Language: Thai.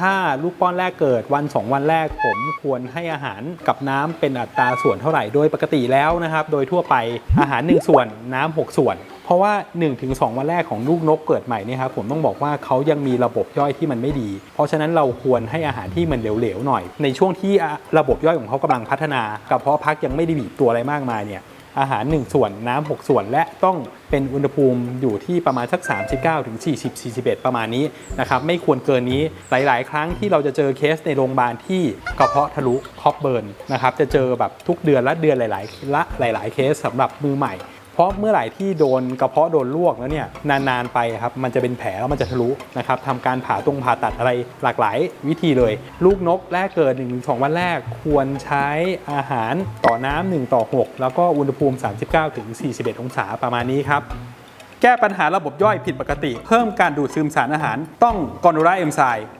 ถ้าลูกป้อนแรกเกิดวัน 2 วันแรกผมควรให้อาหารกับน้ำเป็นอัตราส่วนเท่าไหร่โดยปกติแล้วนะครับ โดยทั่วไปอาหาร 1 ส่วนน้ำ6ส่วน เพราะว่า 1-2 วันแรกของลูกนกเกิดใหม่เนี่ยครับผมต้องบอกว่าเขายังมีระบบย่อยที่มันไม่ดี เพราะฉะนั้นเราควรให้อาหารที่มันเหลวๆหน่อย ในช่วงที่ระบบย่อยของเขากำลังพัฒนากระเพาะพักยังไม่ได้บีบตัวอะไรมากมายเนี่ย อาหาร 1 ส่วนน้ำ6ส่วน และต้องเป็นอุณหภูมิอยู่ที่ประมาณสัก 39ถึง40 41 ประมาณนี้นะครับไม่ควรเกินนี้หลาย ๆ ครั้งที่เราจะเจอเคสในโรงพยาบาลที่กระเพาะทะลุคอปเบิร์นนะครับจะเจอแบบทุกเดือนละเดือนหลาย ๆ ละหลาย ๆ เคสสำหรับมือใหม่ เพราะเมื่อไหร่ที่โดนกระเพาะโดนลวกแล้วเนี่ยนานๆไปครับมันจะเป็นแผลแล้วมันจะทะลุนะครับทำการผ่าตรงผ่าตัดอะไรหลากหลายวิธีเลย ลูกนกแรกเกิด1นสวันแรกควรใช้อาหารต่อน้ำ1ต่อ 6 แล้วก็อุณหภูมิ 39ถึง41 องศาประมาณนี้ครับแก้ปัญหาระบบย่อยผิดปกติ เพิ่มการดูดซึมสารอาหารต้องกอนูราเอนไซม์